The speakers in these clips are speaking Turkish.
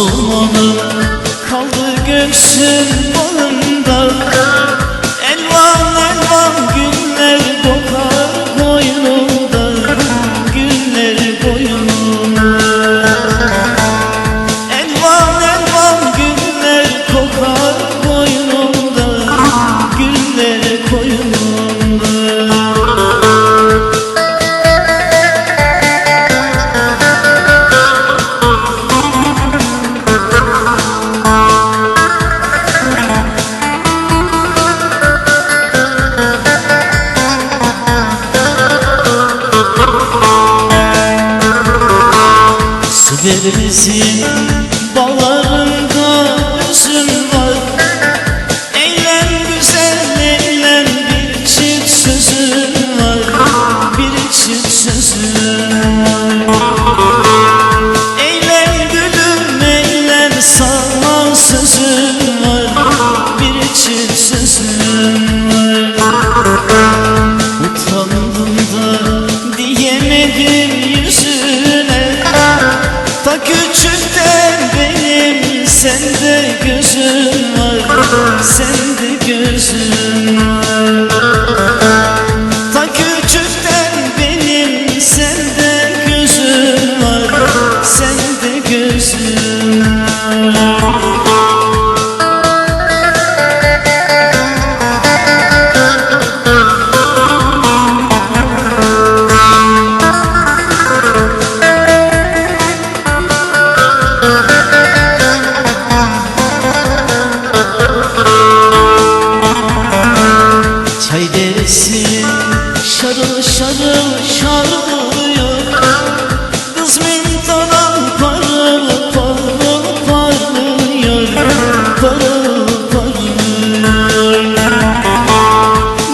Mazlumunum kaldı göğsüm Bizim sende good. Haydesin şarıl şarıl şarlıyor Kızmın dalan parıl parıl parlıyor. Parıl parlıyor.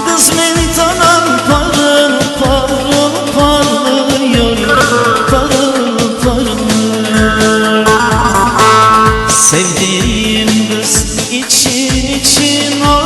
Kızmın dalan parıl parıl parlıyor. Parıl parlıyor. Sevdiğim kız için için ağlıyor